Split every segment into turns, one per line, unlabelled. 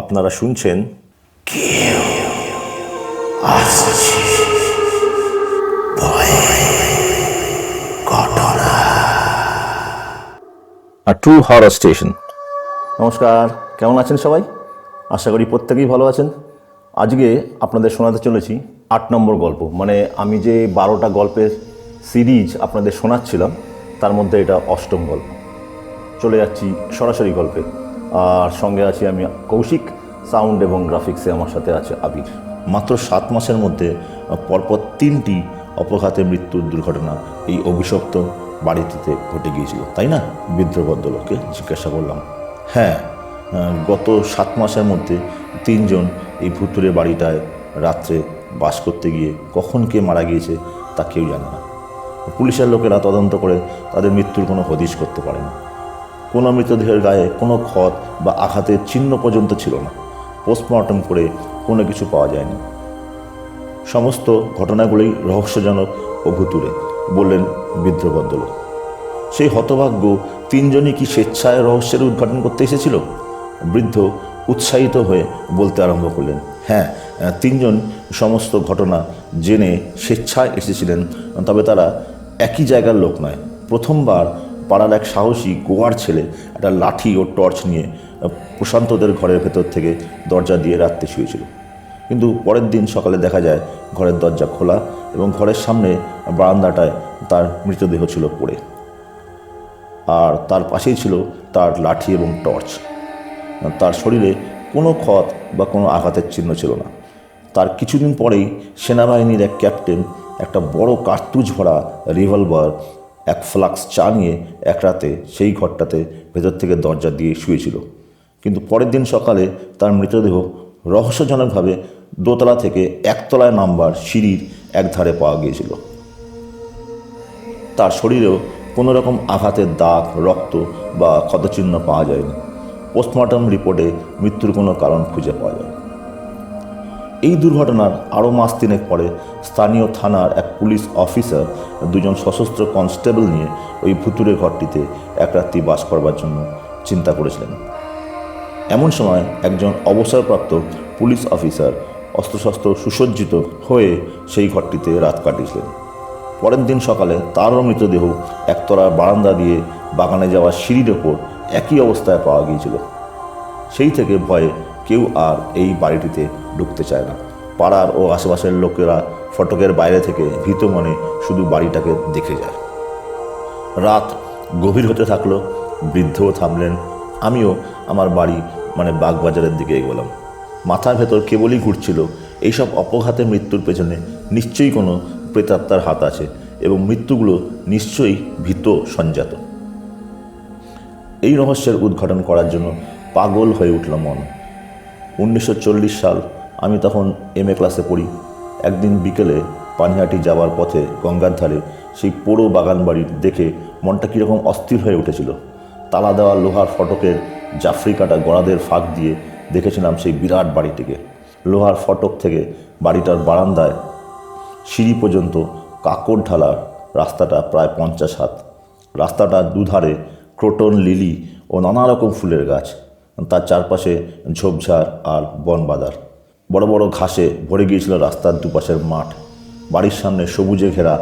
আপনারা শুনছেন আর true horror station নমস্কার কেমন আছেন সবাই? আশা করি প্রত্যেকেই ভালো আছেন। আজকে আপনাদের শোনাতে চলেছি আট নম্বর গল্প। মানে আমি যে বারোটা গল্পের সিরিজ আপনাদের শোনাচ্ছিলাম তার মধ্যে এটা অষ্টম গল্প। চলে যাচ্ছি সরাসরি গল্পে। আর সঙ্গে আছি আমি কৌশিক, সাউন্ড এবং গ্রাফিক্সে আমার সাথে আছে আবির। মাত্র সাত মাসের মধ্যে পরপর তিনটি অপঘাতে মৃত্যুর দুর্ঘটনা এই অভিশপ্ত বাড়িটিতে ঘটে গিয়েছিল, তাই না? বৃদ্ধ ভদ্রলোককে জিজ্ঞাসা করলাম। হ্যাঁ গত সাত মাসের মধ্যে তিনজন এই ভুতুরে বাড়িটায় রাত্রে বাস করতে গিয়ে কখন কে মারা গিয়েছে তা কেউ জানে না। পুলিশের লোকেরা তদন্ত করে তাদের মৃত্যুর কোনো হদিশ করতে পারে না কোনো মৃতদেহের গায়ে কোনো ক্ষত বা আঘাতের চিহ্ন পর্যন্ত ছিল না। পোস্টমর্টম করে কোনো কিছু পাওয়া যায়নি। সমস্ত ঘটনাগুলোই রহস্যজনক ও ভুতুরে বললেন বৃদ্ধ ভদ্রলোক। সেই হতভাগ্য তিনজনই কি স্বেচ্ছায় রহস্যের উদ্ঘাটন করতে এসেছিল? বৃদ্ধ উৎসাহিত হয়ে বলতে আরম্ভ করলেন হ্যাঁ তিনজন সমস্ত ঘটনা জেনে স্বেচ্ছায় এসেছিলেন, তবে তারা একই জায়গার লোক নয়। প্রথমবার পাড়ার এক সাহসী গোয়ার ছেলে একটা লাঠি ও টর্চ নিয়ে প্রশান্তদের ঘরের ভেতর থেকে দরজা দিয়ে রাত্রে শুয়েছিল। কিন্তু পরের দিন সকালে দেখা যায় ঘরের দরজা খোলা এবং ঘরের সামনে বারান্দাটায় তার মৃতদেহ ছিল পড়ে। আর তার পাশেই ছিল তার লাঠি এবং টর্চ। তার শরীরে কোনো ক্ষত বা কোনো আঘাতের চিহ্ন ছিল না। তার কিছুদিন পরেই সেনাবাহিনীর এক ক্যাপ্টেন একটা বড় কার্তুজ ভরা রিভলভার এক ফ্লাক্স চা নিয়ে এক রাতে সেই ঘরটাতে ভেতর থেকে দরজা দিয়ে শুয়েছিল। কিন্তু পরের দিন সকালে তার মৃতদেহ রহস্যজনকভাবে দোতলা থেকে একতলায় নামবার সিঁড়ির একধারে পাওয়া গিয়েছিল। তার শরীরেও কোনো রকম আঘাতের দাগ, রক্ত বা ক্ষতচিহ্ন পাওয়া যায়নি। পোস্টমর্টম রিপোর্টে মৃত্যুর কোনো কারণ খুঁজে পাওয়া যায় এই দুর্ঘটনার আরও মাস তিনেক পরে স্থানীয় থানার এক পুলিশ অফিসার দুজন সশস্ত্র কনস্টেবল নিয়ে ওই ভুতুরে ঘরটিতে এক রাত্রি বাস করবার জন্য চিন্তা করেছিলেন। এমন সময় একজন অবসরপ্রাপ্ত পুলিশ অফিসার অস্ত্রশস্ত্র সুসজ্জিত হয়ে সেই ঘরটিতে রাত কাটিয়েছিলেন। পরের দিন সকালে তারও মৃতদেহ একতলার বারান্দা দিয়ে বাগানে যাওয়ার সিঁড়ির ওপর একই অবস্থায় পাওয়া গিয়েছিল। সেই থেকে ভয়ে কেউ আর এই বাড়িটিতে ঢুকতে চায় না। পাড়ার ও আশেপাশের লোকেরা ফটকের বাইরে থেকে ভীত মনে শুধু বাড়িটাকে দেখে যায়। রাত গভীর হতে থাকল, বৃদ্ধও থামলেন, আমিও আমার বাড়ি মানে বাগবাজারের দিকে এগোলাম। মাথার ভেতর কেবলই ঘুরছিল, এইসব অপঘাতে মৃত্যুর পেছনে নিশ্চয়ই কোনো প্রেতাত্মার হাত আছে এবং মৃত্যুগুলো নিশ্চয়ই ভীত সঞ্জাত। এই রহস্যের উদ্ঘাটন করার জন্য পাগল হয়ে উঠল মন। উনিশশো চল্লিশ সাল আমি তখন এম এ ক্লাসে পড়ি। একদিন বিকেলে পানিহাটি যাওয়ার পথে গঙ্গার ধারে সেই পোড়ো বাগান বাড়ি দেখে মনটা কীরকম অস্থির হয়ে উঠেছিল। তালা দেওয়া লোহার ফটকের জাফরি কাটা গড়াদের ফাঁক দিয়ে দেখেছিলাম সেই বিরাট বাড়িটিকে। লোহার ফটক থেকে বাড়িটার বারান্দায় সিঁড়ি পর্যন্ত কাকর ঢালা রাস্তাটা প্রায় পঞ্চাশ হাত। রাস্তাটার দুধারে ক্রোটন, লিলি ও নানা রকম ফুলের গাছ। তার চারপাশে ঝোপঝাড় আর বনবাদার। বড় বড় ঘাসে ভরে গিয়েছিল রাস্তার দুপাশের মাঠ। বাড়ির সামনে সবুজে ঘেরা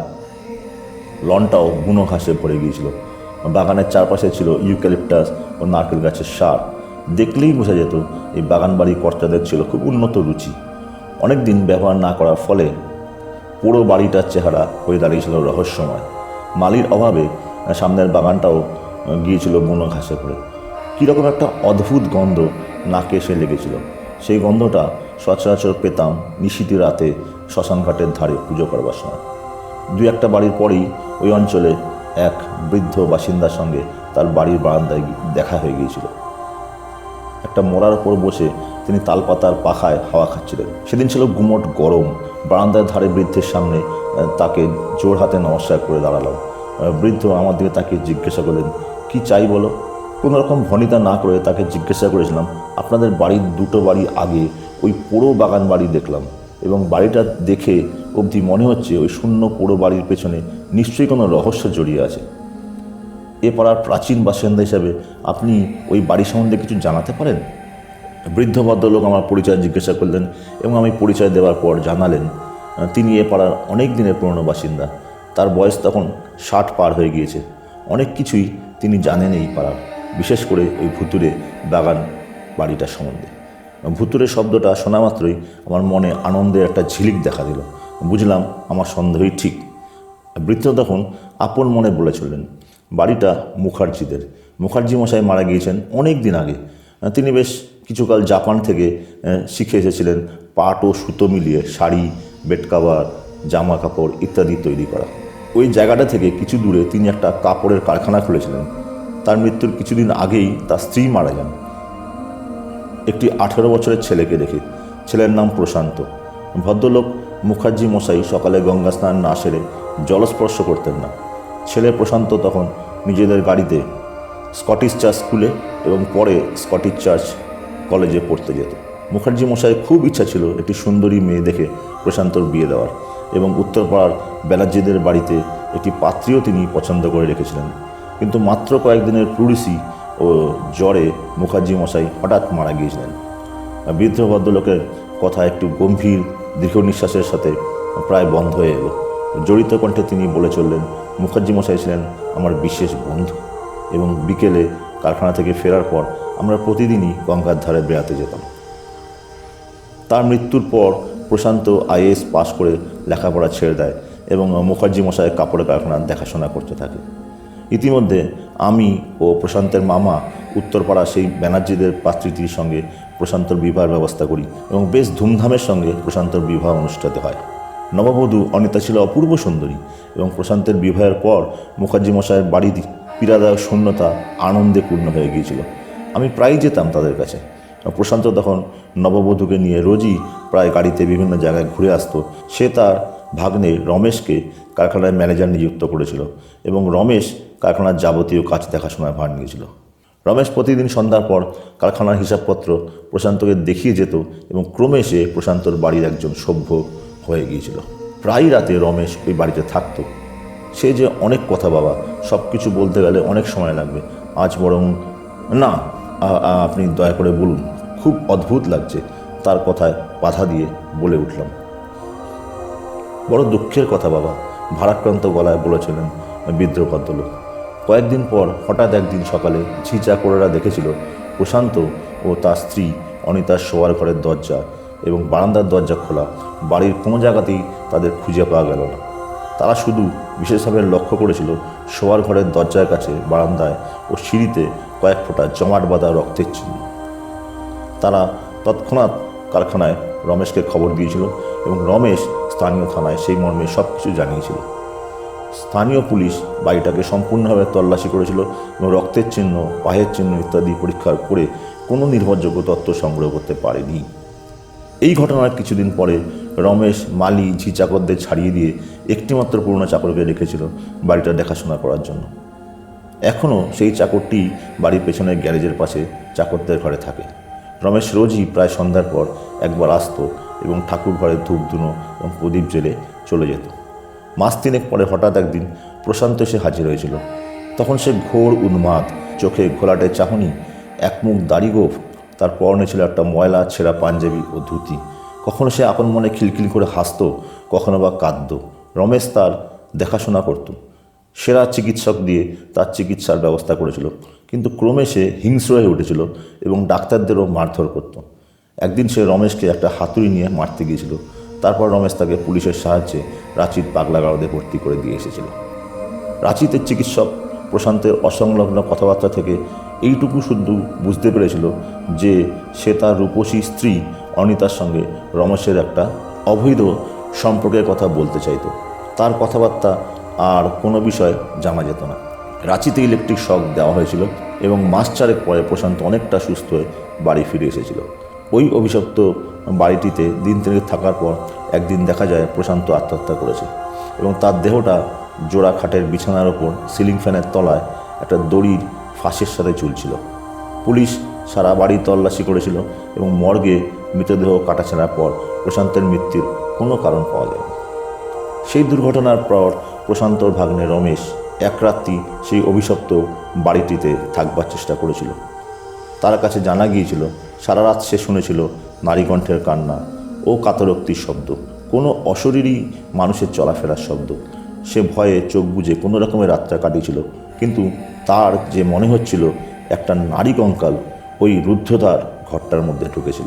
লনটাও বুনো ঘাসে ভরে গিয়েছিল। বাগানের চারপাশে ছিল ইউক্যালিপটাস ও নারকেল গাছের সার। দেখলেই বোঝা যেত এই বাগান বাড়ি কর্তাদের ছিল খুব উন্নত রুচি। অনেক দিন ব্যবহার না করার ফলে পুরো বাড়িটার চেহারা হয়ে দাঁড়িয়েছিল রহস্যময়। মালির অভাবে সামনের বাগানটাও গিয়েছিল বুনো ঘাসে ভরে। কীরকম একটা অদ্ভুত গন্ধ নাকে এসে লেগেছিল। সেই গন্ধটা সচরাচর পেতাম নিশিতি রাতে শ্মশানঘাটের ধারে পুজো করবার সময়। দু একটা বাড়ির পরেই ওই অঞ্চলে এক বৃদ্ধ বাসিন্দার সঙ্গে তার বাড়ির বারান্দায় দেখা হয়ে গিয়েছিল। একটা মোড়ার ওপর বসে তিনি তালপাতার পাখায় হাওয়া খাচ্ছিলেন। সেদিন ছিল গুমট গরম। বারান্দার ধারে বৃদ্ধের সামনে তাকে জোর হাতে নমস্কার করে দাঁড়ালাম বৃদ্ধ আমার দিকে তাকে জিজ্ঞাসা করলেন, কি চাই বলো? কোনো রকম ভনিতা না করে তাকে জিজ্ঞাসা করেছিলাম, আপনাদের বাড়ির দুটো বাড়ি আগে ওই পোড়ো বাগান বাড়ি দেখলাম এবং বাড়িটা দেখে অবধি মনে হচ্ছে ওই শূন্য পোড়ো বাড়ির পেছনে নিশ্চয়ই কোনো রহস্য জড়িয়ে আছে। এ পাড়ার প্রাচীন বাসিন্দা হিসাবে আপনি ওই বাড়ি সম্বন্ধে কিছু জানাতে পারেন? বৃদ্ধ ভদ্রলোক আমার পরিচয় জিজ্ঞাসা করলেন এবং আমি পরিচয় দেওয়ার পর জানালেন, তিনি এ পাড়ার অনেক দিনের পুরনো বাসিন্দা। তার বয়স তখন ষাট পার হয়ে গিয়েছে। অনেক কিছুই তিনি জানেন এই পাড়ার, বিশেষ করে ওই ভুতুরে বাগান বাড়িটার সম্বন্ধে। ভুতুরে শব্দটা শোনা মাত্রই আমার মনে আনন্দের একটা ঝিলিক দেখা দিল। বুঝলাম আমার সন্দেহই ঠিক। বৃদ্ধ তখন আপন মনে বলে চললেন, বাড়িটা মুখার্জিদের। মুখার্জি মশাই মারা গিয়েছেন অনেক দিন আগে। তিনি বেশ কিছুকাল জাপান থেকে শিখে এসেছিলেন পাট ও সুতো মিলিয়ে শাড়ি, বেড কাভার, জামা কাপড় ইত্যাদি তৈরি করা। ওই জায়গাটা থেকে কিছু দূরে তিনি একটা কাপড়ের কারখানা খুলেছিলেন। তার মৃত্যুর কিছুদিন আগেই তার স্ত্রী মারা যান। একটি আঠেরো বছরের ছেলেকে রেখে ছেলের নাম প্রশান্ত। ভদ্রলোক মুখার্জি মশাই সকালে গঙ্গা স্নান না সেরে জলস্পর্শ করতেন না। ছেলে প্রশান্ত তখন নিজেদের গাড়িতে স্কটিশ চার্চ স্কুলে এবং পরে স্কটিশ চার্চ কলেজে পড়তে যেত। মুখার্জি মশাই খুব ইচ্ছা ছিল একটি সুন্দরী মেয়ে দেখে প্রশান্তর বিয়ে দেওয়ার এবং উত্তরপাড়ার ব্যানার্জিদের বাড়িতে একটি পাত্রীও তিনি পছন্দ করে রেখেছিলেন। কিন্তু মাত্র কয়েকদিনের প্লুরিসি ও জ্বরে মুখার্জি মশাই হঠাৎ মারা গিয়েছিলেন। বৃদ্ধ ভদ্রলোকের কথা একটু গম্ভীর, দীর্ঘ নিঃশ্বাসের সাথে প্রায় বন্ধ হয়ে এলো জড়িত কণ্ঠে তিনি বলে চললেন, মুখার্জি মশাই ছিলেন আমার বিশেষ বন্ধু এবং বিকেলে কারখানা থেকে ফেরার পর আমরা প্রতিদিনই গঙ্গার ধারে বেড়াতে যেতাম। তার মৃত্যুর পর প্রশান্ত আইএস পাশ করে লেখাপড়া ছেড়ে দেয় এবং মুখার্জি মশাই কাপড়ের কারখানা দেখাশোনা করতে থাকে। ইতিমধ্যে আমি ও প্রশান্তের মামা উত্তরপাড়া সেই ব্যানার্জিদের পাত্রীটির সঙ্গে প্রশান্তর বিবাহের ব্যবস্থা করি এবং বেশ ধুমধামের সঙ্গে প্রশান্তর বিবাহ অনুষ্ঠিত হয়। নববধূ অনিতা ছিল অপূর্ব সুন্দরী এবং প্রশান্তের বিবাহের পর মুখার্জি মশাইয়ের বাড়ি পীড়াদায়ক শূন্যতা আনন্দে পূর্ণ হয়ে গিয়েছিল। আমি প্রায়ই যেতাম তাদের কাছে। প্রশান্ত তখন নববধূকে নিয়ে রোজই প্রায় গাড়িতে বিভিন্ন জায়গায় ঘুরে আসতো। সে তার ভাগ্নে রমেশকে কারখানায় ম্যানেজার নিযুক্ত করেছিল এবং রমেশ কারখানার যাবতীয় কাজ দেখাশোনার ভার নিয়েছিল। রমেশ প্রতিদিন সন্ধ্যার পর কারখানার হিসাবপত্র প্রশান্তকে দেখিয়ে যেত এবং ক্রমে সে প্রশান্তর বাড়ির একজন সভ্য হয়ে গিয়েছিল। প্রায় রাতে রমেশ ওই বাড়িতে থাকতো। সে যে অনেক কথা বাবা সব কিছু বলতে গেলে অনেক সময় লাগবে। আজ বরং না আপনি দয়া করে বলুন, খুব অদ্ভুত লাগছে। তার কথায় বাধা দিয়ে বলে উঠলাম। বড় দুঃখের কথা বাবা, ভারাক্রান্ত গলায় বলেছিলেন বৃদ্ধ ভদ্রলোক কয়েকদিন পর হঠাৎ একদিন সকালে ঝি চাকরেরা দেখেছিল প্রশান্ত ও তার স্ত্রী অনিতার শোয়ার ঘরের দরজা এবং বারান্দার দরজা খোলা। বাড়ির কোনো জায়গাতেই তাদের খুঁজে পাওয়া গেল না। তারা শুধু বিশেষভাবে লক্ষ্য করেছিল শোয়ার ঘরের দরজার কাছে, বারান্দায় ও সিঁড়িতে কয়েক ফোঁটা জমাট বাঁধা রক্তের চিহ্ন। তারা তৎক্ষণাৎ কারখানায় রমেশকে খবর দিয়েছিল এবং রমেশ স্থানীয় থানায় সেই মর্মে সব কিছু জানিয়েছিল। স্থানীয় পুলিশ বাড়িটাকে সম্পূর্ণভাবে তল্লাশি করেছিল এবং রক্তের চিহ্ন, পায়ের চিহ্ন ইত্যাদি পরীক্ষা করে কোনো নির্ভরযোগ্য তথ্য সংগ্রহ করতে পারেনি। এই ঘটনার কিছুদিন পরে রমেশ, মালি ঝি চাকরদের ছাড়িয়ে দিয়ে একটিমাত্র পুরনো চাকরকে রেখেছিল বাড়িটা দেখাশোনা করার জন্য। এখনও সেই চাকরটি বাড়ির পেছনের গ্যারেজের পাশে চাকরদের ঘরে থাকে। রমেশ রোজই প্রায় সন্ধ্যার পর একবার আসতো এবং ঠাকুর ঘরে ধূপ ধুনো এবং প্রদীপ জেলে চলে যেত। মাস তিনেক পরে হঠাৎ একদিন প্রশান্ত এসে হাজির হয়েছিল। তখন সে ঘোর উন্মাদ, চোখে ঘোলাটে চাহনি একমুখ দাড়ি গোফ, তার পরনে ছিল একটা ময়লা, ছেঁড়া পাঞ্জাবি ও ধুতি। কখনো সে আপন মনে খিলখিল করে হাসতো, কখনো বা কাঁদতো। রমেশ তার দেখাশোনা করতো। সেরা চিকিৎসক দিয়ে তার চিকিৎসার ব্যবস্থা করেছিল। কিন্তু ক্রমে সে হিংস্র হয়ে উঠেছিল এবং ডাক্তারদেরও মারধর করত। একদিন সে রমেশকে একটা হাতুড়ি নিয়ে মারতে গিয়েছিল। তারপর রমেশ তাকে পুলিশের সাহায্যে রাঁচির পাগলাগারদে ভর্তি করে দিয়ে এসেছিল। রাঁচিতে চিকিৎসক প্রশান্তের অসংলগ্ন কথাবার্তা থেকে এইটুকু শুধু বুঝতে পেরেছিল যে সে তার রূপসী স্ত্রী অনিতার সঙ্গে রমেশের একটা অবৈধ সম্পর্কের কথা বলতে চাইতো। তার কথাবার্তা আর কোনো বিষয় জানা যেত না। রাঁচিতে ইলেকট্রিক শক দেওয়া হয়েছিল এবং মাস চারেক পরে প্রশান্ত অনেকটা সুস্থ হয়ে বাড়ি ফিরে এসেছিল। ওই অভিশপ্ত বাড়িটিতে দিন তিনেক থাকার পর একদিন দেখা যায় প্রশান্ত আত্মহত্যা করেছে এবং তার দেহটা জোড়া খাটের বিছানার ওপর সিলিং ফ্যানের তলায় একটা দড়ির ফাঁসের সাথে ঝুলছিল পুলিশ সারা বাড়ি তল্লাশি করেছিল এবং মর্গে মৃতদেহ কাটাছেড়ার পর প্রশান্তের মৃত্যুর কোনো কারণ পাওয়া যায়নি। সেই দুর্ঘটনার পর প্রশান্তর ভাগ্নে রমেশ এক রাত্রি সেই অভিশপ্ত বাড়িটিতে থাকবার চেষ্টা করেছিল। তার কাছে জানা গিয়েছিল, সারা রাত সে শুনেছিল নারীকণ্ঠের কান্না ও কাতরোক্তির শব্দ। কোনো অশরীরই মানুষের চলাফেরার শব্দ। সে ভয়ে চোখ বুঝে কোনো রকমের রাতটা কাটিয়েছিল। কিন্তু তার যে মনে হচ্ছিল, একটা নারী কঙ্কাল ওই রুদ্ধতার ঘরটার মধ্যে ঢুকেছিল।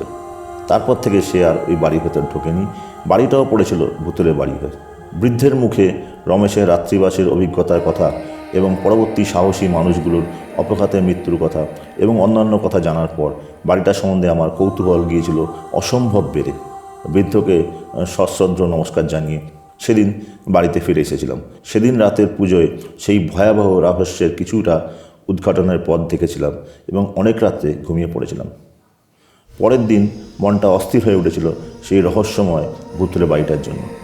তারপর থেকে সে আর ওই বাড়ির ভেতর ঢোকেনি। বাড়িটাও পড়েছিল ভূতুরে বাড়ি হয়ে বৃদ্ধের মুখে রমেশের রাত্রিবাসের অভিজ্ঞতার কথা এবং পরবর্তী সাহসী মানুষগুলোর অপঘাতে মৃত্যুর কথা এবং অন্যান্য কথা জানার পর বাড়িটা সম্বন্ধে আমার কৌতূহল গিয়েছিল অসম্ভব বেড়ে। বৃদ্ধকে আহ, সশ্রদ্ধ নমস্কার জানিয়ে সেদিন বাড়িতে ফিরে এসেছিলাম। সেদিন রাতের পুজোয় সেই ভয়াবহ রহস্যের কিছুটা উদ্ঘাটনের পথ দেখেছিলাম এবং অনেক রাত্রে ঘুমিয়ে পড়েছিলাম। পরের দিন মনটা অস্থির হয়ে উঠেছিল সেই রহস্যময় ভুতুরে বাড়িটার জন্য।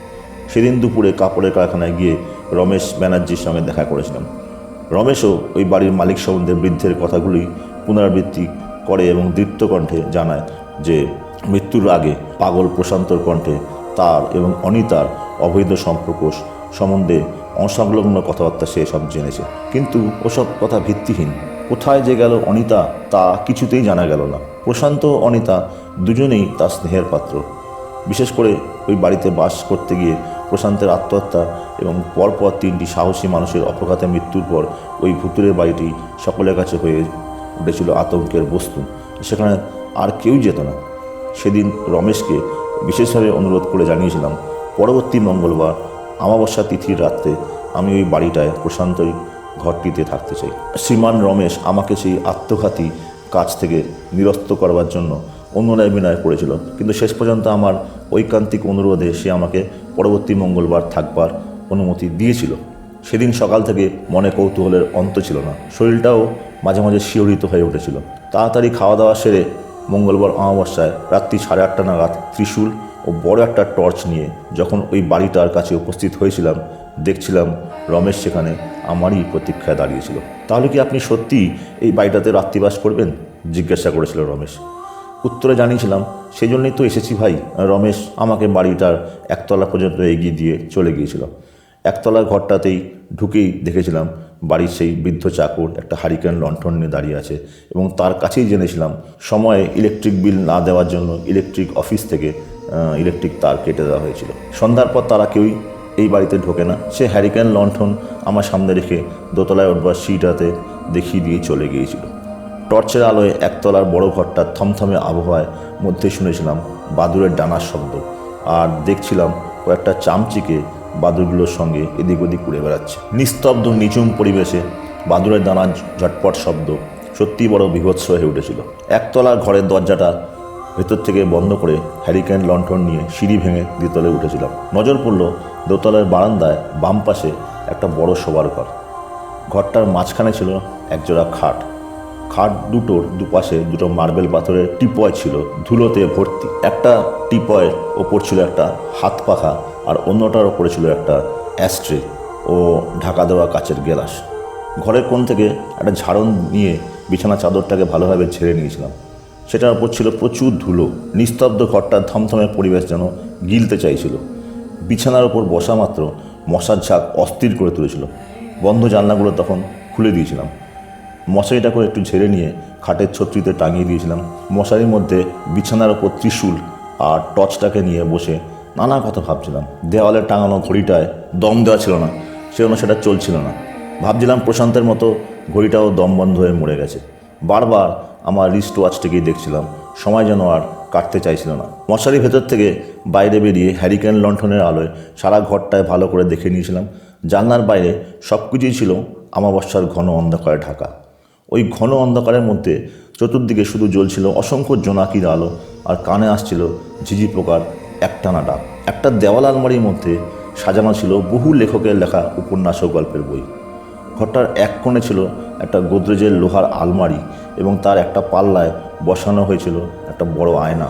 সেদিন দুপুরে কাপড়ের কারখানায় গিয়ে রমেশ ব্যানার্জির সঙ্গে দেখা করেছিলাম। রমেশও ওই বাড়ির মালিক সম্বন্ধে বৃদ্ধের কথাগুলি পুনরাবৃত্তি করে এবং দৃপ্ত কণ্ঠে জানায় যে, মৃত্যুর আগে পাগল প্রশান্তর কণ্ঠে তার এবং অনিতার অবৈধ সম্পর্ক সম্বন্ধে অসংলগ্ন কথাবার্তা সে সব জেনেছে। কিন্তু ওসব কথা ভিত্তিহীন। কোথায় যে গেল অনিতা তা কিছুতেই জানা গেল না। প্রশান্ত অনিতা দুজনেই তার স্নেহের পাত্র। বিশেষ করে ওই বাড়িতে বাস করতে গিয়ে প্রশান্তের আত্মহত্যা এবং পরপর তিনটি সাহসী মানুষের অপঘাতে মৃত্যুর পর ওই ভুতুরের বাড়িটি সকলের কাছে হয়ে উঠেছিল আতঙ্কের বস্তু। সেখানে আর কেউ যেত না। সেদিন রমেশকে বিশেষভাবে অনুরোধ করে জানিয়েছিলাম, পরবর্তী মঙ্গলবার, অমাবস্যা তিথির রাত্রে আমি ওই বাড়িটায় প্রশান্তই ঘরটিতে থাকতে চাই। শ্রীমান রমেশ আমাকে সেই আত্মঘাতী কাজ থেকে নিরস্ত করবার জন্য অনুনয় বিনয় করেছিল। কিন্তু শেষ পর্যন্ত আমার ঐকান্তিক অনুরোধে সে আমাকে পরবর্তী মঙ্গলবার থাকবার অনুমতি দিয়েছিল। সেদিন সকাল থেকে মনে কৌতূহলের অন্ত ছিল না। শরীরটাও মাঝে মাঝে শিহরিত হয়ে উঠেছিল। তাড়াতাড়ি খাওয়া দাওয়া সেরে মঙ্গলবার অমাবস্যায় রাত্রি সাড়ে আটটা নাগাদ ত্রিশূল ও বড় একটা টর্চ নিয়ে যখন ওই বাড়িটার কাছে উপস্থিত হয়েছিলাম, দেখছিলাম রমেশ সেখানে আমারই প্রতীক্ষায় দাঁড়িয়েছিল। তাহলে কি আপনি সত্যি এই বাড়িটাতে রাত্রিবাস করবেন? জিজ্ঞাসা করেছিল রমেশ। উত্তরে জানিয়েছিলাম সেই জন্যই তো এসেছি ভাই। রমেশ আমাকে বাড়িটার একতলা পর্যন্ত এগিয়ে দিয়ে চলে গিয়েছিল। একতলার ঘরটাতেই ঢুকেই দেখেছিলাম, বাড়ির সেই বৃদ্ধ চাকর একটা হারিকেন লণ্ঠন নিয়ে দাঁড়িয়ে আছে এবং তার কাছেই জেনেছিলাম, সময়ে ইলেকট্রিক বিল না দেওয়ার জন্য ইলেকট্রিক অফিস থেকে ইলেকট্রিক তার কেটে দেওয়া হয়েছিল। সন্ধ্যার পর তারা কেউই এই বাড়িতে ঢোকে না। সে হ্যারিকেন লণ্ঠন আমার সামনে রেখে দোতলায় উঠবার সিটাতে দেখিয়ে দিয়ে চলে গিয়েছিল। টর্চের আলোয় একতলার বড় ঘরটার থমথমে আবহাওয়ায় মধ্যে শুনেছিলাম বাদুরের ডানার শব্দ। আর দেখছিলাম কয়েকটা চামচিকে বাদুরগুলোর সঙ্গে এদিক ওদিক উড়ে বেড়াচ্ছে। নিস্তব্ধ নিচুম পরিবেশে বাদুরের দানার ঝটপট শব্দ সত্যি বড় বিভৎস হয়ে উঠেছিল। একতলার ঘরের দরজাটা ভেতর থেকে বন্ধ করে হ্যারিকেন লন্ঠন নিয়ে সিঁড়ি ভেঙে দ্বিতলে উঠেছিলাম। নজর পড়ল দোতলের বারান্দায় বাম পাশে একটা বড় শোবার ঘর। ঘরটার মাঝখানে ছিল একজোড়া খাট। খাট দুটোর দুপাশে দুটো মার্বেল পাথরের টিপয় ছিল, ধুলোতে ভর্তি। একটা টিপয়ের ওপর ছিল একটা হাত পাখা আর অন্যটার ওপরে ছিল একটা অ্যাস্ট্রে ও ঢাকা দেওয়া কাচের গেলাস। ঘরের কোণ থেকে একটা ঝাড়ন নিয়ে বিছানা চাদরটাকে ভালোভাবে ঝেড়ে নিয়েছিলাম। সেটার ওপর ছিল প্রচুর ধুলো, নিস্তব্ধ ঘরটার থমথমে পরিবেশ যেন গিলতে চাইছিল। বিছানার ওপর বসা মাত্র মশার ঝাঁক অস্থির করে তুলেছিল। বন্ধ জানলাগুলো তখন খুলে দিয়েছিলাম। মশারিটা করে একটু ঝেড়ে নিয়ে খাটের ছত্রিতে টাঙিয়ে দিয়েছিলাম। মশারির মধ্যে বিছানার ওপর ত্রিশূল আর টর্চটাকে নিয়ে বসে নানা কথা ভাবছিলাম। দেওয়ালে টাঙানো ঘড়িটায় দম দেওয়া ছিল না সেজন্য সেটা চলছিল না। ভাবছিলাম প্রশান্তের মতো ঘড়িটাও দম বন্ধ হয়ে মরে গেছে। বারবার আমার রিস্ট ওয়াচটাকেই দেখছিলাম, সময় যেন আর কাটতে চাইছিল না। মশারি ভেতর থেকে বাইরে বেরিয়ে হ্যারিকেন লণ্ঠনের আলোয় সারা ঘরটায় ভালো করে দেখে নিয়েছিলাম। জানলার বাইরে সব কিছুই ছিল আমাবস্যার ঘন অন্ধকারে ঢাকা। ওই ঘন অন্ধকারের মধ্যে চতুর্দিকে শুধু জ্বলছিল অসংখ্য জোনাকির আলো আর কানে আসছিল ঝিঝি পোকার একটানা ডাক। একটা দেওয়াল আলমারির মধ্যে সাজানো ছিল বহু লেখকের লেখা উপন্যাস ও গল্পের বই। ঘরটার এক কোণে ছিল একটা গোদরেজের লোহার আলমারি এবং তার একটা পাল্লায় বসানো হয়েছিল একটা বড় আয়না।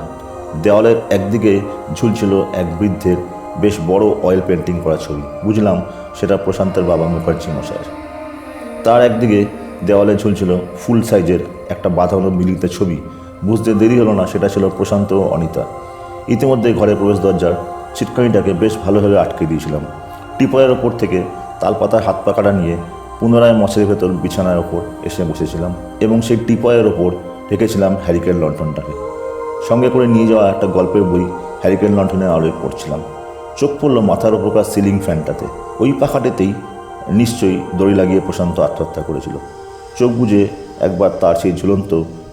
দেওয়ালের একদিকে ঝুলছিল এক বৃদ্ধের বেশ বড় অয়েল পেন্টিং করা ছবি। বুঝলাম সেটা প্রশান্তের বাবা মুখার্জি মশাইয়ের। তার একদিকে দেওয়ালে ঝুলছিল ফুল সাইজের একটা বাঁধানো মিলিত ছবি। বুঝতে দেরি হলো না, সেটা ছিল প্রশান্ত ও অনিতা। ইতিমধ্যে ঘরে প্রবেশ দরজার ছিটকানিটাকে বেশ ভালোভাবে আটকে দিয়েছিলাম। টিপয়ের ওপর থেকে তালপাতার হাত পাকাটা নিয়ে পুনরায় মশের ভেতর বিছানার ওপর এসে বসেছিলাম এবং সেই টিপয়ের ওপর রেখেছিলাম হ্যারিকেন লন্ঠনটাকে সঙ্গে করে নিয়ে যাওয়া একটা গল্পের বই হ্যারিকেন লন্ঠনের আলোয় পড়ছিলাম। চোখ পড়ল মাথার ওপরকার সিলিং ফ্যানটাতে। ওই পাখাটেতেই নিশ্চয়ই দড়ি লাগিয়ে প্রশান্ত আত্মহত্যা করেছিল। চোখ বুজে একবার তার সেই ঝুলন্ত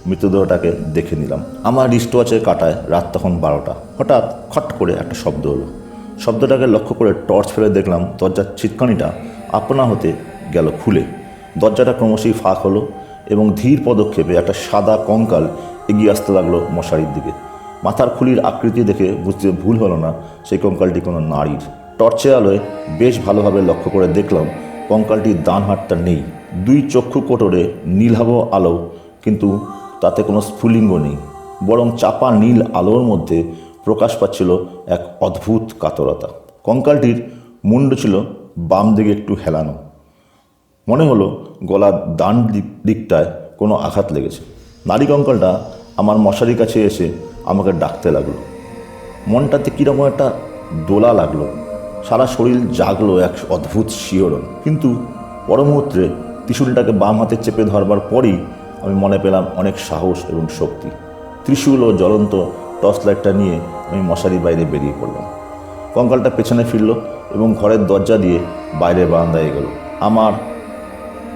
মৃতদেহটাকে দেখে নিলাম। আমার রিস্টওয়াচের কাটায় রাত তখন বারোটা। হঠাৎ খট করে একটা শব্দ হলো। শব্দটাকে লক্ষ্য করে টর্চ ফেলে দেখলাম দরজার ছিটকানিটা আপনা হতে গেল খুলে। দরজাটা ক্রমশই ফাঁক হলো এবং ধীর পদক্ষেপে একটা সাদা কঙ্কাল এগিয়ে আসতে লাগল মশারির দিকে। মাথার খুলির আকৃতি দেখে বুঝতে ভুল হলো না সেই কঙ্কালটি কোনো নারীর। টর্চের আলোয় বেশ ভালোভাবে লক্ষ্য করে দেখলাম কঙ্কালটির ডান হাতটা নেই। দুই চক্ষু কোটরে নীলাভ আলো, কিন্তু তাতে কোনো স্ফুলিঙ্গ নেই, বরং চাপা নীল আলোর মধ্যে প্রকাশ পাচ্ছিল এক অদ্ভুত কাতরতা। কঙ্কালটির মুন্ড ছিল বাম দিকে একটু হেলানো। মনে হলো গলার দিক দিকটায় কোনো আঘাত লেগেছে। নারী কঙ্কালটা আমার মশারির কাছে এসে আমাকে ডাকতে লাগল। মনটাতে কীরকম একটা দোলা লাগল। সারা শরীর জাগলো এক অদ্ভুত শিহরণ। কিন্তু পরমুহূর্তে ত্রিশূলটাকে বাম হাতে চেপে ধরবার পরই আমি মনে পেলাম অনেক সাহস এবং শক্তি। ত্রিশূল ও জ্বলন্ত টর্চ লাইটটা নিয়ে আমি মশারির বাইরে বেরিয়ে পড়লাম। কঙ্কালটা পেছনে ফিরল এবং ঘরের দরজা দিয়ে বাইরে বারান্দায় গেল আমার,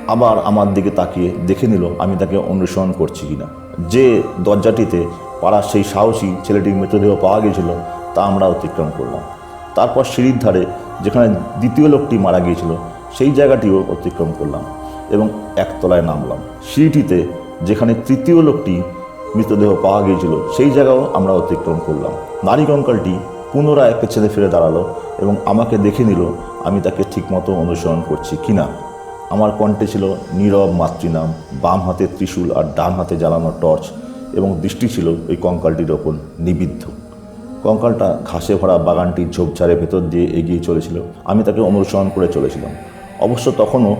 আবার আমার দিকে তাকিয়ে দেখে নিল আমি তাকে অনুসরণ করছি কিনা। যে দরজাটিতে পাড়ার সেই সাহসী ছেলেটির মৃতদেহ পাওয়া গিয়েছিল তা আমরা অতিক্রম করলাম। তারপর সিঁড়ির ধারে যেখানে দ্বিতীয় লোকটি মারা গিয়েছিল, সেই জায়গাটিও অতিক্রম করলাম। এবং একতলায় নামলাম। সিঁড়িটিতে যেখানে তৃতীয় লোকটি মৃতদেহ পাওয়া গিয়েছিল, সেই জায়গাও আমরা অতিক্রম করলাম। নারী কঙ্কালটি পুনরায় পেছনে ফিরে দাঁড়াল এবং আমাকে দেখে নিল, আমি তাকে ঠিকমতো অনুসরণ করছি কিনা আমার কণ্ঠে ছিল নীরব মাতৃনাম, বাম হাতে ত্রিশূল আর ডান হাতে জ্বালানো টর্চ এবং দৃষ্টি ছিল ওই কঙ্কালটির ওপর নিবিদ্ধ। কঙ্কালটা ঘাসে ভরা বাগানটির ঝোপঝাড়ের ভেতর দিয়ে এগিয়ে চলেছিল। আমি তাকে অনুসরণ করে চলেছিলাম। অবশ্য তখনও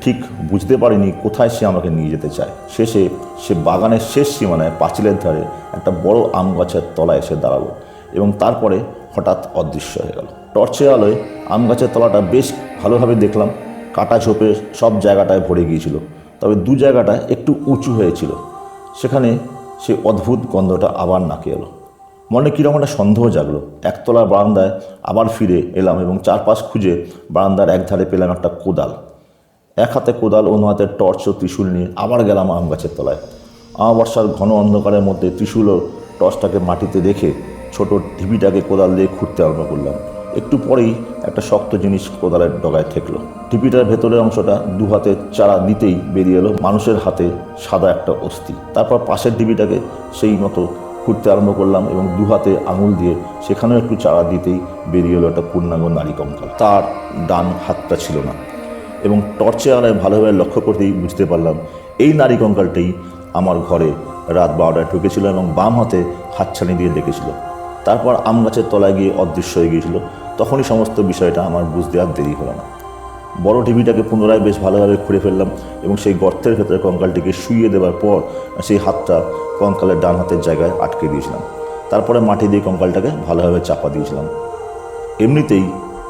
ঠিক বুঝতে পারিনি কোথায় সে আমাকে নিয়ে যেতে চায়। শেষে সে বাগানের শেষ সীমানায় পাঁচিলের ধারে একটা বড় আম গাছের তলায় এসে দাঁড়াল এবং তারপরে হঠাৎ অদৃশ্য হয়ে গেল। টর্চের আলোয় আম গাছের তলাটা বেশ ভালোভাবে দেখলাম। কাটা ঝোপে সব জায়গাটায় ভরে গিয়েছিল, তবে দু জায়গাটা একটু উঁচু হয়েছিল। সেখানে সে অদ্ভুত গন্ধটা আবার নাকে এলো। মনে কীরকম একটা সন্দেহ জাগলো। একতলার বারান্দায় আবার ফিরে এলাম এবং চারপাশ খুঁজে বারান্দার একধারে পেলাম একটা কোদাল। এক হাতে কোদাল, অন্য হাতে টর্চ ও ত্রিশূল নিয়ে আবার গেলাম আম গাছের তলায়। আমাবস্যার ঘন অন্ধকারের মধ্যে ত্রিশূল ও টর্চটাকে মাটিতে রেখে ছোট ঢিবিটাকে কোদাল দিয়ে খুঁড়তে আরম্ভ করলাম। একটু পরেই একটা শক্ত জিনিস কোদালের ডগায় ঠেকলো। টিপিটার ভেতরের অংশটা দু হাতে চারা দিতেই বেরিয়ে এলো মানুষের হাতে সাদা একটা অস্থি। তারপর পাশের ডিবিটাকে সেই মতো খুঁড়তে আরম্ভ করলাম এবং দু হাতে আঙুল দিয়ে সেখানেও একটু চারা দিতেই বেরিয়ে এলো একটা পূর্ণাঙ্গ নারী কঙ্কাল। তার ডান হাতটা ছিল না। এবং টর্চে আলায় ভালোভাবে লক্ষ্য করতেই বুঝতে পারলাম, এই নারী কঙ্কালটাই আমার ঘরে রাত বারোটায় ঢুকেছিল এবং বাম হাতে হাতছানি দিয়ে ডেকেছিল তারপর আম গাছের তলায় গিয়ে অদৃশ্য হয়ে গিয়েছিল। তখনই সমস্ত বিষয়টা আমার বুঝতে আর দেরি হলো না। বড় টিভিটাকে পুনরায় বেশ ভালোভাবে খুঁড়ে ফেললাম এবং সেই গর্তের ভেতরে কঙ্কালটিকে শুইয়ে দেওয়ার পর সেই হাতটা কঙ্কালের ডান হাতের জায়গায় আটকে দিয়েছিলাম। তারপরে মাটি দিয়ে কঙ্কালটাকে ভালোভাবে চাপা দিয়েছিলাম। এমনিতেই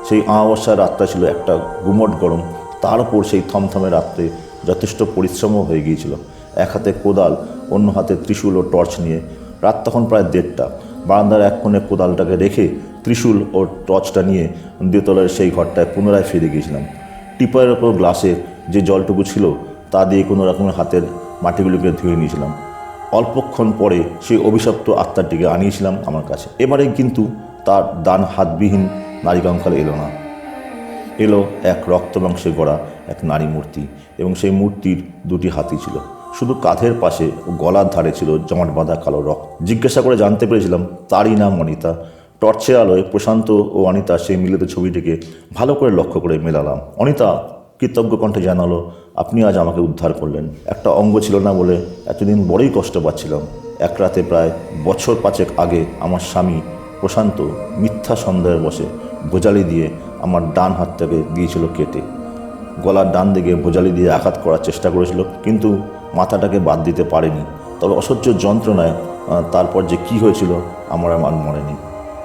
সেই আমাবস্যার রাতটা ছিল একটা গুমট গরম তার উপর সেই থমথমে রাত্রে যথেষ্ট পরিশ্রমও হয়ে গিয়েছিল। এক হাতে কোদাল, অন্য হাতে ত্রিশূল ও টর্চ নিয়ে। রাত তখন প্রায় দেড়টা। বারান্দার এক কোণে কোদালটাকে রেখে ত্রিশূল ও টর্চটা নিয়ে দ্বিতলের সেই ঘরটায় পুনরায় ফিরে গিয়েছিলাম। টিপয়ের ওপর গ্লাসের যে জলটুকু ছিল, তা দিয়ে কোনো রকমের হাতের মাটিগুলোকে ধুয়ে নিয়েছিলাম। অল্পক্ষণ পরে সেই অভিশপ্ত আত্মাটিকে আনিয়েছিলাম আমার কাছে। এবারে কিন্তু তার ডান হাতবিহীন নারী কঙ্কাল এলো না। এলো এক রক্ত মাংসে গড়া এক নারী মূর্তি এবং সেই মূর্তির দুটি হাতি ছিল। শুধু কাঁধের পাশে ও গলার ধারে ছিল জমাট বাঁধা কালো রক্ত। জিজ্ঞাসা করে জানতে পেরেছিলাম তারই নাম অনিতা। টর্চের আলোয় প্রশান্ত ও অনিতা সেই মিলিত ছবিটিকে ভালো করে লক্ষ্য করে মেলালাম। অনিতা, কৃতজ্ঞ কণ্ঠে জানালো, আপনি আজ আমাকে উদ্ধার করলেন। একটা অঙ্গ ছিল না বলে এতদিন বড়ই কষ্ট পাচ্ছিলাম। এক রাতে প্রায় বছর পাঁচেক আগে আমার স্বামী প্রশান্ত মিথ্যা সন্দেহের বসে ভোজালি দিয়ে আমার ডান হাতটাকে দিয়েছিল কেটে। গলার ডান দিকে ভোজালি দিয়ে আঘাত করার চেষ্টা করেছিল, কিন্তু মাথাটাকে বাদ দিতে পারেনি। তবে অসহ্য যন্ত্রণায় তারপর যে কি হয়েছিল আমার আমার মনে নেই।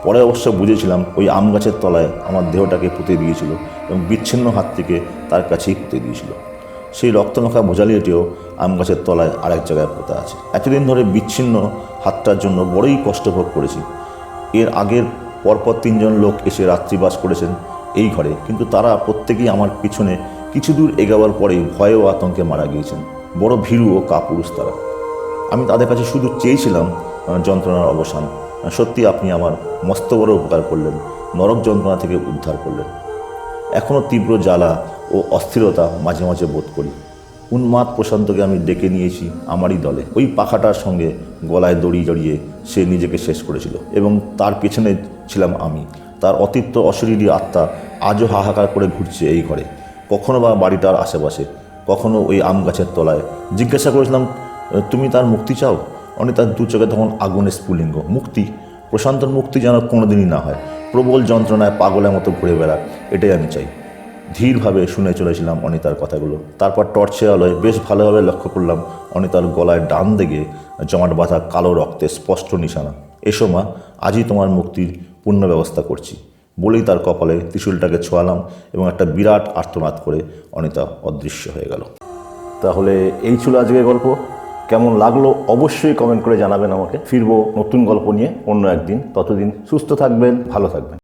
পরে অবশ্য বুঝেছিলাম ওই আম গাছের তলায় আমার দেহটাকে পুঁতে দিয়েছিল এবং বিচ্ছিন্ন হাত থেকে তার কাছেই পুঁতে দিয়েছিল। সেই রক্তমাখা ভোজালিটিও আম গাছের তলায় আরেক জায়গায় পোতা আছে। এতদিন ধরে বিচ্ছিন্ন হাতটার জন্য বড়ই কষ্ট ভোগ করেছি। এর আগের পরপর তিনজন লোক এসে রাত্রিবাস করেছেন। এই ঘরে। কিন্তু তারা প্রত্যেকেই আমার পিছনে কিছু দূর এগাবার পরেই ভয়ে ও আতঙ্কে মারা গিয়েছেন। বড় ভীরু ও কাপুরুষ তারা। আমি তাদের কাছে শুধু চেয়েছিলাম যন্ত্রণার অবসান। সত্যি আপনি আমার মস্ত বড় উপকার করলেন, নরক যন্ত্রণা থেকে উদ্ধার করলেন। এখনও তীব্র জ্বালা ও অস্থিরতা মাঝে মাঝে বোধ করি। উন্মাদ প্রশান্তকে আমি ডেকে নিয়েছি আমারই দলে। ওই পাখাটার সঙ্গে গলায় দড়ি জড়িয়ে সে নিজেকে শেষ করেছিল এবং তার পেছনে ছিলাম আমি। তার অতীপ্ত অশরীরী আত্মা আজও হাহাকার করে ঘুরছে এই ঘরে। কখনো বা বাড়িটার আশেপাশে, কখনো ওই আম গাছের তলায়। জিজ্ঞাসা করেছিলাম তুমি তার মুক্তি চাও? অনিতার দু চোখে তখন আগুনের স্ফুলিঙ্গ। মুক্তি? প্রশান্তর মুক্তি যেন কোনোদিনই না হয়। প্রবল যন্ত্রণায় পাগলের মতো ঘুরে বেড়া। এটাই আমি চাই। ধীরভাবে শুনে চলেছিলাম অনিতার কথাগুলো। তারপর টর্চের আলোয় বেশ ভালোভাবে লক্ষ্য করলাম অনিতার গলায় ডান দিকে জমাট বাঁধা কালো রক্তের স্পষ্ট নিশানা। এসো মা, আজই তোমার মুক্তির পূর্ণ ব্যবস্থা করছি। বলেই তার কপালে ত্রিশুলটাকে ছোঁয়ালাম এবং একটা বিরাট আর্তনাদ করে অনিতা অদৃশ্য হয়ে গেল।
তাহলে এই ছিল আজকের গল্প। কেমন লাগল অবশ্যই কমেন্ট করে জানাবেন আমাকে। ফিরবো নতুন গল্প নিয়ে অন্য একদিন। ততদিন সুস্থ থাকবেন, ভালো থাকবেন।